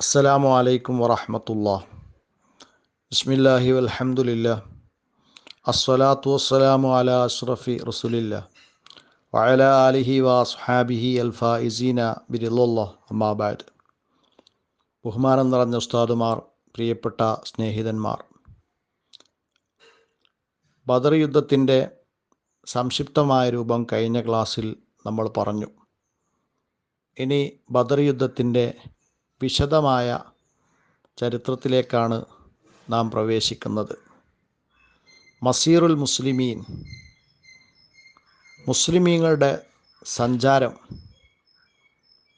അസ്സലാമു അലൈക്കും വറഹമത്തുള്ള ബിസ്മില്ലാഹി വൽഹംദുലില്ലാ. അസ്സലാത്തു വസ്സലാമു അല അഷ്റഫി റസുലില്ല. വഅല ആലിഹി വസ്ഹാബിഹി അൽഫായിസീന ബിരില്ല അമ്മാബാദ് ബഹുമാനം നിറഞ്ഞ ഉസ്താദുമാർ പ്രിയപ്പെട്ട സ്നേഹിതന്മാർ. ബദർ യുദ്ധത്തിന്റെ സംക്ഷിപ്തമായ രൂപം കഴിഞ്ഞ ക്ലാസ്സിൽ നമ്മൾ പറഞ്ഞു. ഇനി ബദർ യുദ്ധത്തിന്റെ വിശദമായ ചരിത്രത്തിലേക്കാണ് നാം പ്രവേശിക്കുന്നത്. മസീറുൽ മുസ്ലിമീൻ മുസ്ലിമീങ്ങളുടെ സഞ്ചാരം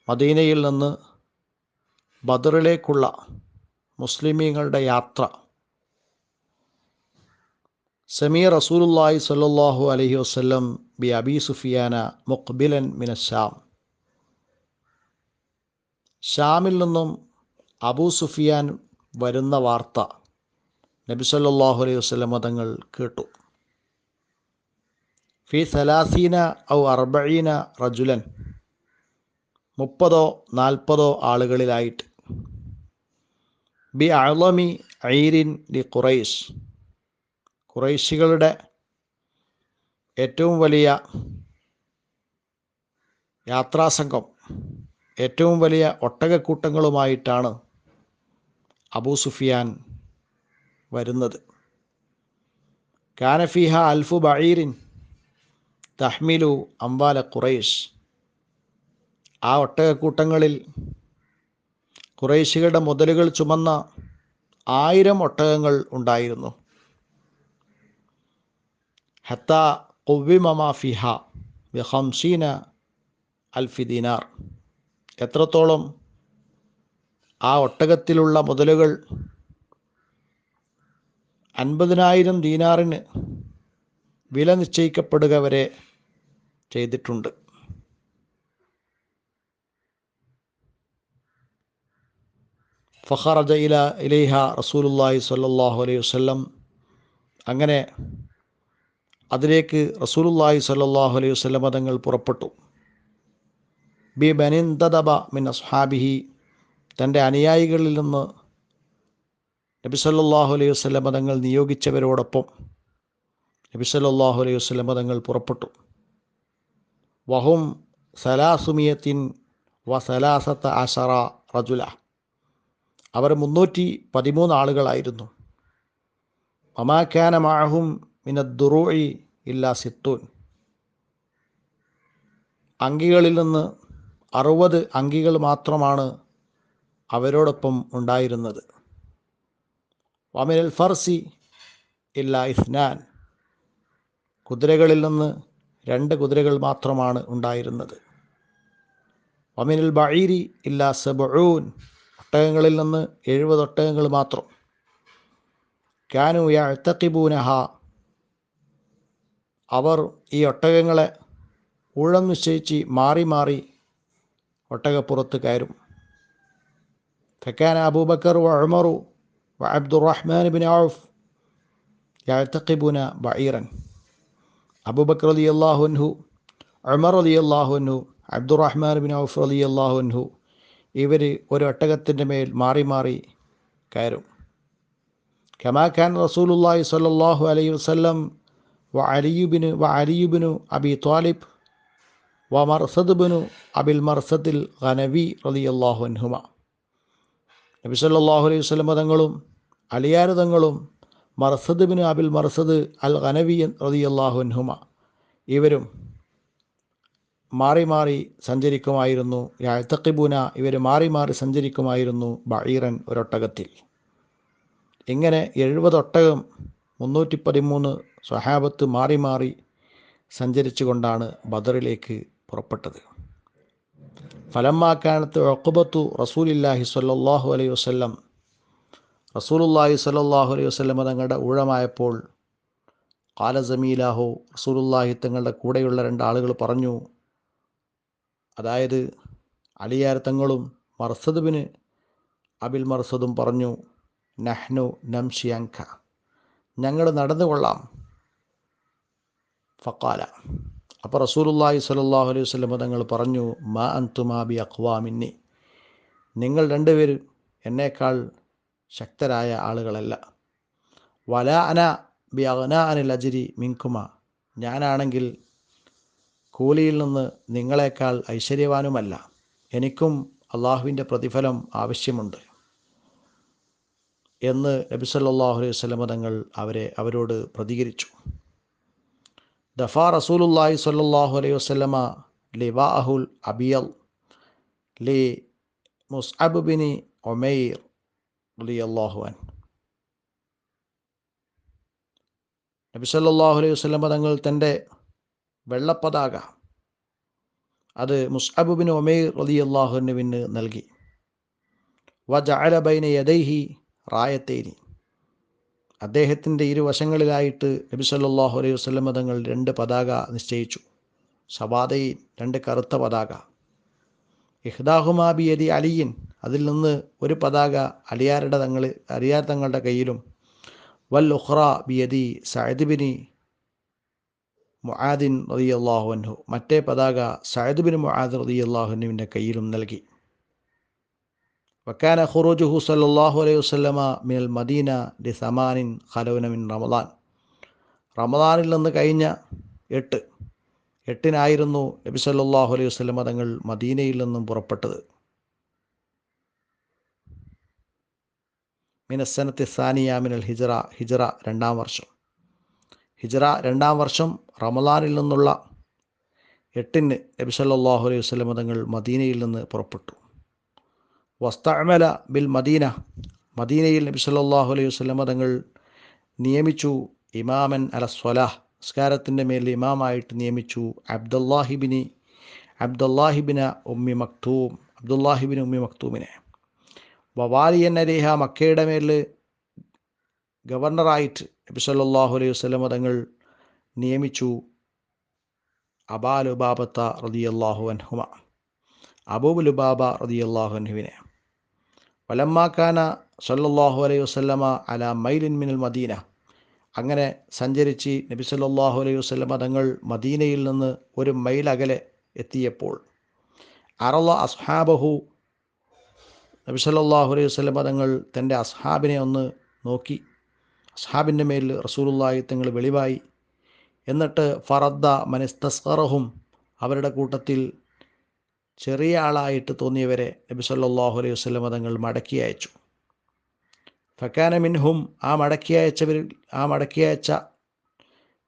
മദീനയിൽ നിന്ന് ബദറിലേക്കുള്ള മുസ്ലിമീങ്ങളുടെ യാത്ര. സമീർ റസൂലുല്ലാഹി സ്വല്ലല്ലാഹു അലൈഹി വസല്ലം ബി അബി സുഫിയാന മുഖ്ബിലൻ മിനശാം ഷാമിൽ നിന്നും അബൂ സുഫിയാൻ വരുന്ന വാർത്ത നബി സല്ലാഹു അലൈഹി വസ്ലം തങ്ങൾ കേട്ടു. ഫി സലാസീന ഔ അർബീന റജുലൻ മുപ്പതോ നാൽപ്പതോ ആളുകളിലായിട്ട്. ബി അളമി ഐരിൻ ലി ഖുറൈസ് ഖുറൈശികളുടെ ഏറ്റവും വലിയ യാത്രാസംഘം ഏറ്റവും വലിയ ഒട്ടകക്കൂട്ടങ്ങളുമായിട്ടാണ് അബൂ സുഫിയാൻ വരുന്നത്. കാനഫിഹ അൽഫു ബഴീറിൻ തഹ്മിലു അംബാല ഖുറൈഷ്. ആ ഒട്ടകക്കൂട്ടങ്ങളിൽ കുറേശികളുടെ മുതലുകൾ ചുമന്ന ആയിരം ഒട്ടകങ്ങൾ ഉണ്ടായിരുന്നു. ഹത്ത കൊവ്വിമമാ ഫിഹ ബിഹംസീന അൽഫി ദിനാർ. എത്രത്തോളം ആ ഒട്ടകത്തിലുള്ള മുതലുകൾ അൻപതിനായിരം ദീനാറിന് വില നിശ്ചയിക്കപ്പെടുക വരെ ചെയ്തിട്ടുണ്ട്. ഫഖറജ ഇല ഇലൈഹ റസൂലുല്ലാഹി സ്വല്ലല്ലാഹു അലൈഹി വസല്ലം. അങ്ങനെ അതിലേക്ക് റസൂലുല്ലാഹി സ്വല്ലല്ലാഹു അലൈഹി വസല്ലം തങ്ങൾ പുറപ്പെട്ടു. ബി ബനിന്തദബ മിൻ അസ്ഹാബിഹി തന്റെ അനുയായികളിൽ നിന്ന് നബി സല്ലാഹു അലൈഹി വസ്ലം തങ്ങൾ നിയോഗിച്ചവരോടൊപ്പം നബി സല്ലാഹു അലൈഹി വസ്ലം തങ്ങൾ പുറപ്പെട്ടു. വഹും സലാസുമിയത്തിൻ വ സലാസത്ത് അഷറ റജുല. അവർ മുന്നൂറ്റി പതിമൂന്ന് ആളുകളായിരുന്നു. മമാഖാന മാഹും മിനദ്ദുറൂഇ ഇല്ലാ സിത്തൂൻ. അങ്കികളിൽ നിന്ന് അറുപത് അങ്കികൾ മാത്രമാണ് അവരോടൊപ്പം ഉണ്ടായിരുന്നത്. വമിനൽ ഫർസി ഇല്ല ഇസ്നാൻ. കുതിരകളിൽ നിന്ന് രണ്ട് കുതിരകൾ മാത്രമാണ് ഉണ്ടായിരുന്നത്. വമിനൽ ബഴീരി ഇല്ല സബൂൻ ഒട്ടകങ്ങളിൽ നിന്ന് എഴുപത് ഒട്ടകങ്ങൾ മാത്രം. കാനു യത്തക്കിബൂനഹ അവർ ഈ ഒട്ടകങ്ങളെ ഊഴം നിശ്ചയിച്ച് മാറി മാറി ഒട്ടകപ്പുറത്ത് കയറും ഫക്കാൻ അബൂബക്കർ വഴമറു അബ്ദുറഹ്മാൻ ബിൻ ഔഫ് യഴത്തക്കിബുന ബഈറൻ അബൂബക്കർ അലി അള്ളാഹുൻഹു Umar Ali അള്ളാഹുൻഹു Abdur Rahman bin Auf Ali അള്ളാഹുൻഹു ഇവർ ഒരു ഒട്ടകത്തിന്റെ മേൽ മാറി മാറി കയറും. കമാഖാൻ റസൂലുല്ലാഹി സ്വല്ലല്ലാഹു അലൈഹി വസ്ലം വ അലിയുബിന് വ അലിയുബിനു അബി ത്വാലിബ് വ അബിൽ മർസദിൽ ഖനവി റലി അൻഹുമ. നബി സല്ലാഹു അലൈഹി വസല്ലം തങ്ങളും അലിയാർ തങ്ങളും മർസദ് ബിൻ അബിൽ മർസദ് അൽ ഖനവി റലി അൻഹുമ. ഇവരും മാറി മാറി സഞ്ചരിക്കുമായിരുന്നു. യാത്തക്കിബുന ഇവർ മാറി മാറി സഞ്ചരിക്കുമായിരുന്നു ബഈറൻ ഒരൊട്ടകത്തിൽ. ഇങ്ങനെ എഴുപതൊട്ടകം മുന്നൂറ്റി പതിമൂന്ന് സ്വഹാബത്ത് മാറി മാറി സഞ്ചരിച്ചു കൊണ്ടാണ് ബദറിലേക്ക് പുറപ്പെട്ടത്. ഫലമാക്കാനത്ത് ഒക്കുബത്തു റസൂലില്ലാഹി സ്വല്ലല്ലാഹു അലൈഹി വസ്ല്ലം. റസൂലുല്ലാഹി സ്വല്ലല്ലാഹു അലൈഹി വസ്ലം തങ്ങളുടെ ഊഴമായപ്പോൾ കാല ജമീലാഹു റസൂലുല്ലാഹി തങ്ങളുടെ കൂടെയുള്ള രണ്ടാളുകൾ പറഞ്ഞു അതായത് അലിയാർ തങ്ങളും മർസദുബിന് അബിൽ മർസദും പറഞ്ഞു നഹ്നു നംഷിയങ്ക ഞങ്ങൾ നടന്നു കൊള്ളാം ഫക്കാല അപ്പോൾ റസൂലുല്ലാഹി സ്വല്ലല്ലാഹു അലൈഹി വസല്ലം തങ്ങൾ പറഞ്ഞു മാ അൻതുമാ ബി അഖ്വാമിന്നി നിങ്ങൾ രണ്ടുപേരും എന്നേക്കാൾ ശക്തരായ ആളുകളല്ല. വല അന ബി അന അനിൽ അജിരി മിങ്കുമ. ഞാനാണെങ്കിൽ കൂലിയിൽ നിന്ന് നിങ്ങളെക്കാൾ ഐശ്വര്യവാനുമല്ല. എനിക്കും അള്ളാഹുവിന്റെ പ്രതിഫലം ആവശ്യമുണ്ട് എന്ന് നബി സല്ലല്ലാഹു അലൈഹി വസല്ലമ തങ്ങൾ അവരെ അവരോട് പ്രതികരിച്ചു. ദഫാ റസൂലുല്ലാഹി സ്വല്ലല്ലാഹു അലൈഹി വസ്ലമ ലി വാഹുൽ അബിയൽ ലി മുസ്അബ് ബിനി ഒമൈർ ലി അള്ളാഹുവൻ നബി സല്ലാഹു അലൈഹി വസ്ലമ തങ്ങൾ തന്റെ വെള്ളപ്പതാക അത് മുസ്അബ് ബിൻ ഒമൈർ അള്ളാഹുവിന് നൽകി. ജഅല ബൈന യദൈഹി റായത്തേനി. അദ്ദേഹത്തിന്റെ ഇരുവശങ്ങളിലായിട്ട് നബി സല്ലല്ലാഹു അലൈഹി വസ്ലം തങ്ങൾ രണ്ട് പതാക നിശ്ചയിച്ചു. സവാദയിൽ രണ്ട് കറുത്ത പതാക. ഇഹ്ദാഹുമാ ബിയദി അലിയിൻ അതിൽ നിന്ന് ഒരു പതാക അലിയാരുടെ തങ്ങൾ അലിയാർ തങ്ങളുടെ കയ്യിലും. വൽ ഉഹ്റ ബിയതി സഅദ് ബിനി മുആദിൻ റളിയല്ലാഹു അൻഹു മറ്റേ പതാക സഅദ് ബിൻ മുആദ് റളിയല്ലാഹുവിന്റെ കയ്യിലും നൽകി. വക്കാന ഖുറൂജുഹു സല്ലല്ലാഹു അലൈഹി വസല്ലമ മിനൽ മദീന ലി സമാനിൻ ഖലൗന മിൻ റമദാൻ. റമദാനിൽ നിന്ന് കഴിഞ്ഞ എട്ട് എട്ടിനായിരുന്നു നബി സല്ലല്ലാഹു അലൈഹി വസല്ലമ തങ്ങൾ മദീനയിൽ നിന്നും പുറപ്പെട്ടത്. മിനസ്സനത്തി സാനിയ മിനൽ ഹിജറ ഹിജറ രണ്ടാം വർഷം. ഹിജറ രണ്ടാം വർഷം റമദാനിൽ നിന്നുള്ള എട്ടിന് നബി സല്ലല്ലാഹു അലൈഹി വസല്ലമ തങ്ങൾ മദീനയിൽ നിന്ന് പുറപ്പെട്ടു. വസ്തഅമല ബിൽ മദീന. മദീനയിൽ നബി സല്ലാഹു അലൈഹി വസ്ലമ തങ്ങൾ നിയമിച്ചു ഇമാമൻ അല സ്വലാഹ്. സ്കാരത്തിന്റെ മേൽ ഇമാമായിട്ട് നിയമിച്ചു അബ്ദുല്ലാഹിബിനി അബ്ദുല്ലാഹിബിന ഉമ്മി മക്തൂം അബ്ദുല്ലാഹിബിൻ ഉമ്മി മക്തൂമിനെ. വവാലിയൻ അലിഹ മക്കയുടെ മേൽ ഗവർണറായിട്ട് നബി സല്ലാഹു അലൈഹി വസ്ലമ തങ്ങൾ നിയമിച്ചു അബാലുബാബത്ത റളിയല്ലാഹു അൻഹുമ. അബൂബുലുബാബ റളിയല്ലാഹു അൻഹുവിനെ. വലമ്മാക്കാന സല്ലാഹു അലൈഹി വസല്ലമ അല മൈലിൻ മിനൽ മദീന. അങ്ങനെ സഞ്ചരിച്ച് നബി സല്ലാഹു അലൈഹി വസല്ലമ തങ്ങൾ മദീനയിൽ നിന്ന് ഒരു മൈൽ അകലെ എത്തിയപ്പോൾ അറള അസ്ഹാബഹു നബി സല്ലാഹു അലൈഹി വസല്ലമ തങ്ങൾ തന്റെ അസ്ഹാബിനെ ഒന്ന് നോക്കി. അസ്ഹാബിന്റെ മേൽ റസൂലുള്ളാഹി തങ്ങൾ വെളിവായി. എന്നിട്ട് ഫറദ്ദ മനസ്തസ്കറഹും അവരുടെ കൂട്ടത്തിൽ ചെറിയ ആളായിട്ട് തോന്നിയവരെ നബി സല്ലാഹു അലൈഹി വസ്ലം തങ്ങൾ മടക്കി അയച്ചു. ഫക്കാന മിൻഹും ആ മടക്കി അയച്ചവരിൽ ആ മടക്കി അയച്ച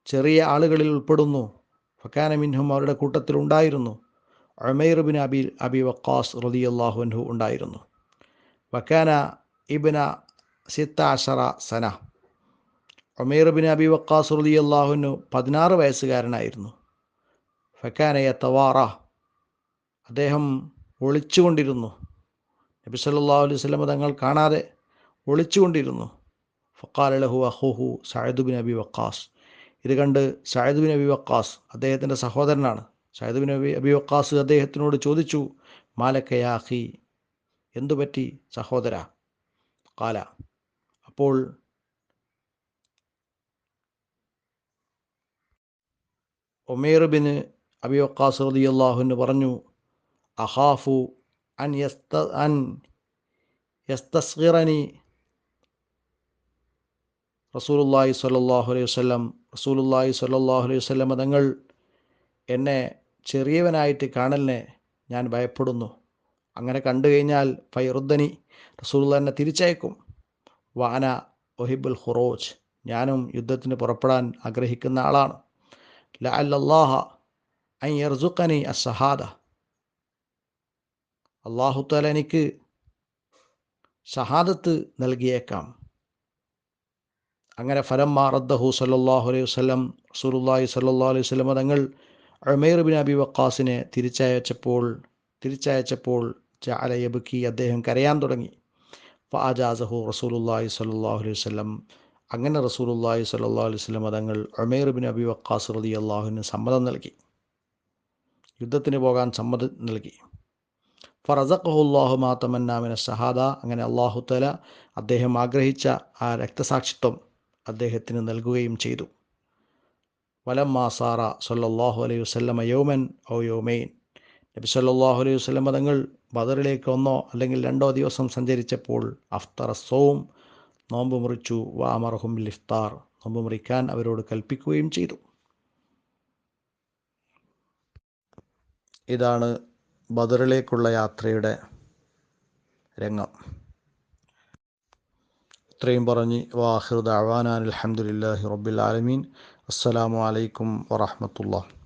ചെറിയ ആളുകളിൽ ഉൾപ്പെടുന്നു. ഫക്കാന മിൻഹും അവരുടെ കൂട്ടത്തിൽ ഉണ്ടായിരുന്നു. Umair bin Abi Abi Waqqas റതി അൻഹു ഉണ്ടായിരുന്നു. വക്കാന ഇബിന സിത്ത സന. ഉമൈർ ബിൻ അബി വക്കാസ് റതി അള്ളാഹുനു പതിനാറ് വയസ്സുകാരനായിരുന്നു. ഫക്കാനയ തവാറ. അദ്ദേഹം ഒളിച്ചുകൊണ്ടിരുന്നു. നബി സല്ലല്ലാഹു അലൈഹി വസല്ലം തങ്ങൾ കാണാതെ ഒളിച്ചുകൊണ്ടിരുന്നു. ഫക്കാലഹു അഹുഹു സഅദ് ബിൻ അബി വക്കാസ് ഇത് കണ്ട് സഅദ് ബിൻ അബി വക്കാസ് അദ്ദേഹത്തിന്റെ സഹോദരനാണ്. Saad bin Abi Abi Waqqas അദ്ദേഹത്തിനോട് ചോദിച്ചു മാലക്കയാഹി അഖി? എന്തു പറ്റി സഹോദര? കാല അപ്പോൾ ഒമേർ ബിൻ അബി വക്കാസ് റളിയല്ലാഹുവിന് പറഞ്ഞു അഹാഫു അൻ യസ്ത അൻ യസ്തസ്ഗിറനി റസൂലുള്ളാഹി സ്വല്ലല്ലാഹു അലൈഹി വസല്ലം റസൂലുള്ളാഹി സ്വല്ലല്ലാഹു അലൈഹി വസല്ലം തങ്ങൾ എന്നെ ചെറിയവനായിട്ട് കാണലിനെ ഞാൻ ഭയപ്പെടുന്നു. അങ്ങനെ കണ്ടു കഴിഞ്ഞാൽ ഫൈറുദ്ദനി റസൂലുള്ള എന്നെ തിരിച്ചയക്കും. വാന ഒഹിബുൽ ഖുറോജ്. ഞാനും യുദ്ധത്തിന് പുറപ്പെടാൻ ആഗ്രഹിക്കുന്ന ആളാണ്. ലാ അല്ലാഹ അൻ യർസുഖനി അസഹാദ അള്ളാഹുത്താല എനിക്ക് ഷഹാദത്ത് നൽകിയേക്കാം. അങ്ങനെ ഫലം മാറദ്ദഹു സല്ലാഹു അലൈഹി വസ്ലം സുറുല്ലാഹി സല്ലാ അലൈഹി വസ്ലം തങ്ങൾ ഉമൈർ ബിൻ അബി വക്കാസിനെ തിരിച്ചയച്ചപ്പോൾ തിരിച്ചയച്ചപ്പോൾ ജഅല യബ്കി അദ്ദേഹം കരയാൻ തുടങ്ങി. ഫാജാസഹു റസൂലുള്ളാഹി സല്ലല്ലാഹു അലൈഹി വസ്ലം അങ്ങനെ റസൂലുള്ളാഹി സല്ലാ അലൈഹി വസ്ലം തങ്ങൾ ഉമൈർ ബിൻ അബി വക്കാസ് റളിയല്ലാഹുവിന് സമ്മതം നൽകി. യുദ്ധത്തിന് പോകാൻ സമ്മതം നൽകി. ഫറസഖുല്ലാഹു മാ തമന്നാമിന ഷഹാദ. അങ്ങനെ അള്ളാഹു തല അദ്ദേഹം ആഗ്രഹിച്ച ആ രക്തസാക്ഷിത്വം അദ്ദേഹത്തിന് നൽകുകയും ചെയ്തു. വലം മാസാറ സല്ലല്ലാഹു അലൈഹി വസ്ലമ യൗമൻ ഔ യൗമൈൻ. നബി സല്ലല്ലാഹു അലൈഹി വസ്ലമ തങ്ങൾ ബദറിലേക്ക് ഒന്നോ അല്ലെങ്കിൽ രണ്ടോ ദിവസം സഞ്ചരിച്ചപ്പോൾ അഫ്തർ സോം നോമ്പ് മുറിച്ചു. വാമർഹും ലിഫ്താർ നോമ്പ് മുറിക്കാൻ അവരോട് കൽപ്പിക്കുകയും ചെയ്തു. ഇതാണ് ബദറിലേക്കുള്ള യാത്രയുടെ രംഗം. ഇത്രയും പറഞ്ഞ് വാഹിർ ദഅവാനാൻ അലഹമുല്ലാഹി റബ്ബിൽ ആലമീൻ. അസ്സലാമു അലൈക്കും വറഹ്മത്തുള്ളാഹി.